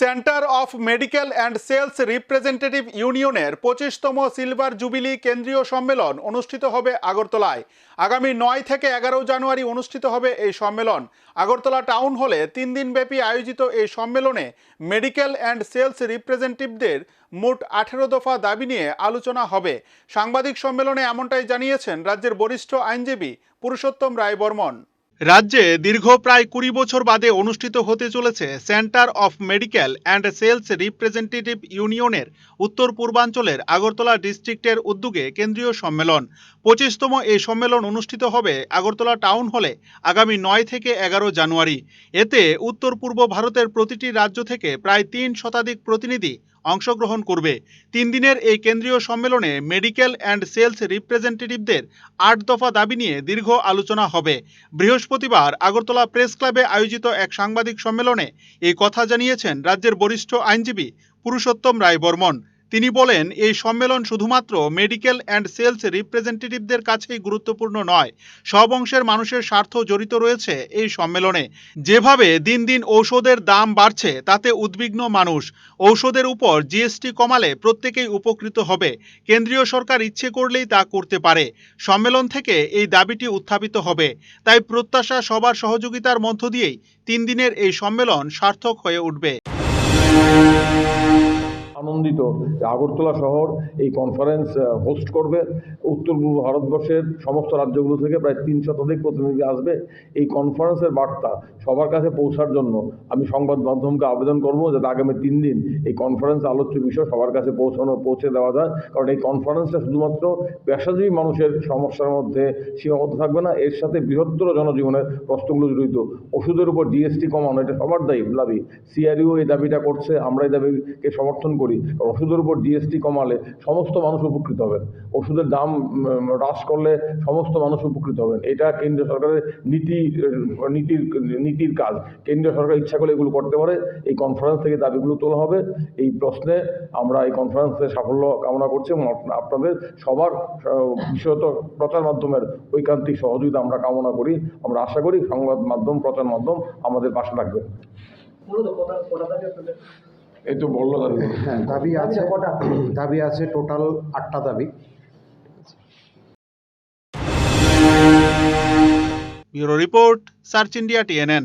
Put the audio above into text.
Centre of medical and sales representative ইউনিয়নের পঁচিশতম silver jubilee কেন্দ্রীয় সম্মেলন অনুষ্ঠিত হবে আগরতলায়। আগামী নয় থেকে এগারো জানুয়ারি অনুষ্ঠিত হবে এই সম্মেলন। আগরতলা টাউন হলে তিন দিনব্যাপী আয়োজিত এই সম্মেলনে মেডিকেল অ্যান্ড সেলস রিপ্রেজেন্টেটিভদের মোট আঠেরো দফা দাবি নিয়ে আলোচনা হবে। সাংবাদিক সম্মেলনে এমনটাই জানিয়েছেন রাজ্যের বরিষ্ঠ আইনজীবী পুরুষোত্তম রায় বর্মন রাজ্যে দীর্ঘ প্রায় কুড়ি বছর বাদে অনুষ্ঠিত হতে চলেছে centre of medical and sales representative ইউনিয়নের উত্তর পূর্বাঞ্চলের আগরতলা ডিস্ট্রিক্টের উদ্যোগে কেন্দ্রীয় সম্মেলন। পঁচিশতম এই সম্মেলন অনুষ্ঠিত হবে আগরতলা টাউন হলে আগামী নয় থেকে এগারো জানুয়ারি। এতে উত্তর পূর্ব ভারতের প্রতিটি রাজ্য থেকে প্রায় তিন শতাধিক প্রতিনিধি অংশগ্রহণ করবে। তিন দিনের এই কেন্দ্রীয় সম্মেলনে মেডিকেল অ্যান্ড সেলস রিপ্রেজেন্টেটিভদের আট দফা দাবি নিয়ে দীর্ঘ আলোচনা হবে। বৃহস্পতিবার আগরতলা প্রেস ক্লাবে আয়োজিত এক সাংবাদিক সম্মেলনে এই কথা জানিয়েছেন রাজ্যের বরিষ্ঠ আইনজীবী পুরুষোত্তম রায় বর্মন তিনি বলেন, এই সম্মেলন শুধুমাত্র মেডিকেল অ্যান্ড সেলস রিপ্রেজেন্টেটিভদের কাছেই গুরুত্বপূর্ণ নয়, সব অংশের মানুষের স্বার্থ জড়িত রয়েছে এই সম্মেলনে। যেভাবে দিন দিন ঔষধের দাম বাড়ছে, তাতে উদ্বিগ্ন মানুষ। ঔষধের উপর জিএসটি কমালে প্রত্যেকেই উপকৃত হবে। কেন্দ্রীয় সরকার ইচ্ছে করলেই তা করতে পারে। সম্মেলন থেকে এই দাবিটি উত্থাপিত হবে। তাই প্রত্যাশা সবার সহযোগিতার মধ্য দিয়েই তিন দিনের এই সম্মেলন সার্থক হয়ে উঠবে। আনন্দিত যে আগরতলা শহর এই কনফারেন্স হোস্ট করবে। উত্তর পূর্ব ভারতবর্ষের সমস্ত রাজ্যগুলো থেকে প্রায় তিন শতাধিক প্রতিনিধি আসবে। এই কনফারেন্সের বার্তা সবার কাছে পৌঁছার জন্য আমি সংবাদ মাধ্যমকে আবেদন করব যাতে আগামী তিন দিন এই কনফারেন্স আলোচ্য বিষয় সবার কাছে পৌঁছানো, পৌঁছে দেওয়া যায়। কারণ এই কনফারেন্সটা শুধুমাত্র পেশাজীবী মানুষের সমস্যার মধ্যে সীমাবদ্ধ থাকবে না, এর সাথে বৃহত্তর জনজীবনের প্রশ্নগুলো জড়িত। ওষুধের উপর জিএসটি কমানো, এটা সবার দায়ী দাবি সিআরইউ এই দাবিটা করছে আমরা এই দাবিকে সমর্থন করি। কারণ ওষুধের উপর জিএসটি কমালে সমস্ত মানুষ উপকৃত হবেন। ওষুধের দাম হ্রাস করলে সমস্ত মানুষ উপকৃত হবেন। এটা কেন্দ্রীয় সরকারের নীতি নীতির নীতির কাজ। কেন্দ্রীয় সরকার ইচ্ছা করলে এগুলো করতে পারে। এই কনফারেন্স থেকে দাবিগুলো তোলা হবে। এই প্রশ্নে আমরা এই কনফারেন্সে সাফল্য কামনা করছি এবং আপনাদের সবার বিশেষত প্রচার মাধ্যমের ঐকান্তিক সহযোগিতা আমরা কামনা করি। আমরা আশা করি সংবাদ মাধ্যম, প্রচার মাধ্যম আমাদের পাশে থাকবে। এই তো বলল দাবি হ্যাঁ দাবি আছে দাবি আছে টোটাল আটটা দাবি। Bureau report search India TNN.